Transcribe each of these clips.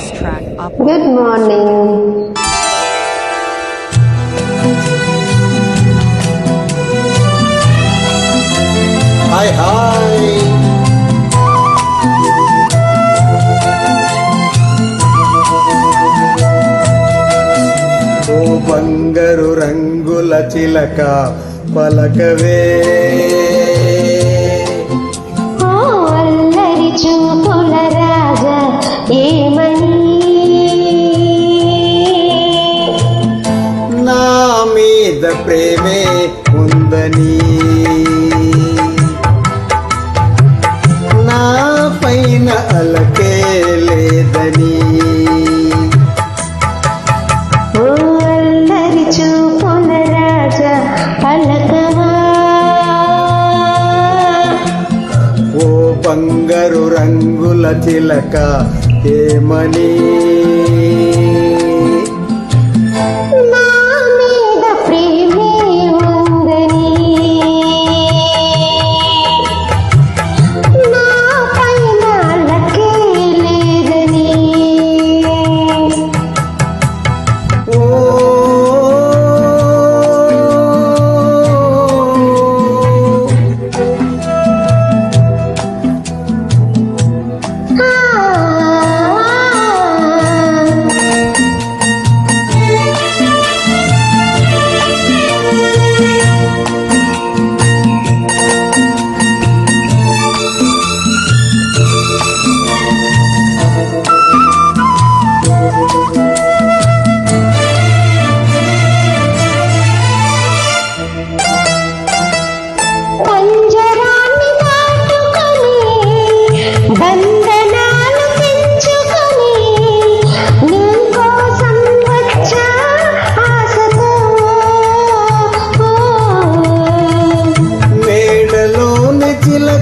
track up. Good morning. Hi, hi. ఓ రంగుల చిలక పలకవే మీద ప్రేమే ఉందని. నా పైన అలకే లేదని. ఓ బంగారు రంగుల చిలక ఏమని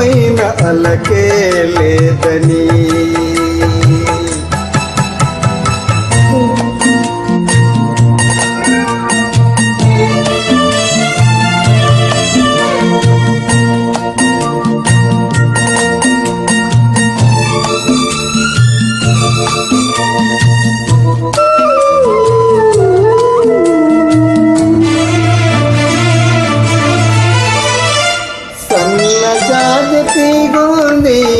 పైన అలకే లేదని. me.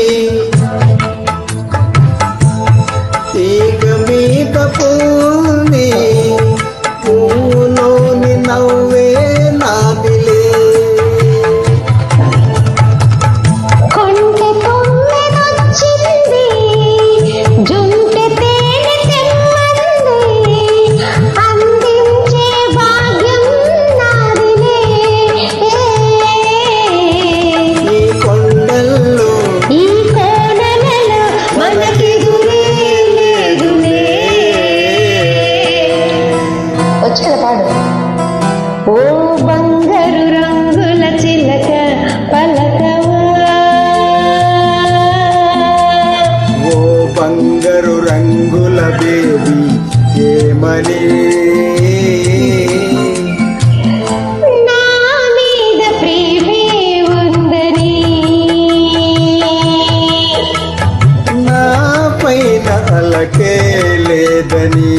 வேதனி